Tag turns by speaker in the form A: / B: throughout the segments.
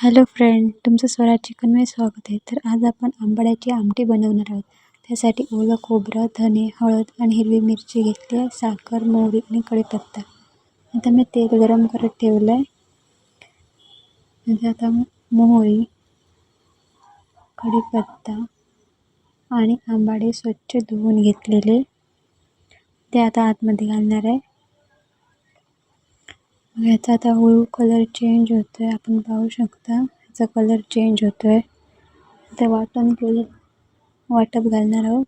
A: Hello friend तुमचं स्वराज चिकनमध्ये स्वागत आहे. तर आज आपण आंबाड्याची आमटी बनवणार आहोत. त्यासाठी ओलं खोबरं धने हळद आणि हिरवी मिरची घेतली आहे साखर मोहरी आणि कढीपत्ता आता मी तेल गरम करत ठेवलं आहे. म्हणजे आता मोहरी कढीपत्ता आणि आंबाडे स्वच्छ धुवून घेतलेले. ते आता आतमध्ये घालणार आहे. ह्याचा आता हळू कलर चेंज होतो आहे आपण पाहू शकता. याचा कलर चेंज होतो आहे आता वाटण केलं वाटप घालणार आहोत.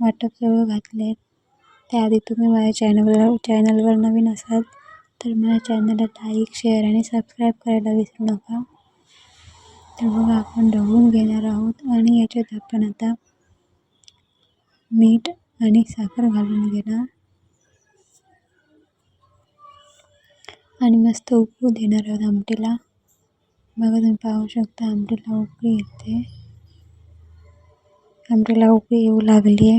A: वाटप सगळं घातले त्याआधी तुम्ही माझ्या चॅनलवर चॅनलवर नवीन असाल तर माझ्या चॅनलला लाईक शेअर आणि सबस्क्राईब करायला विसरू नका. तर बघा आपण ढवळून घेणार आहोत. आणि याच्यात आपण आता मीठ आणि साखर घालून घेणार. आणि मस्त उकळू देणार आहोत आमटीला. बघा तुम्ही पाहू शकता आमटीला उकळी येते. आमटीला उकळी येऊ लागली आहे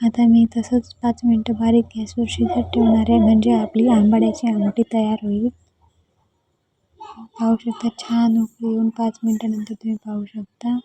A: आता मी तसंच पाच मिनटं बारीक गॅसवर शिजत ठेवणार आहे. म्हणजे आपली आंबाड्याची आमटी तयार होईल. पाहू शकता छान उकळी येऊन पाच मिनटानंतर तुम्ही पाहू शकता.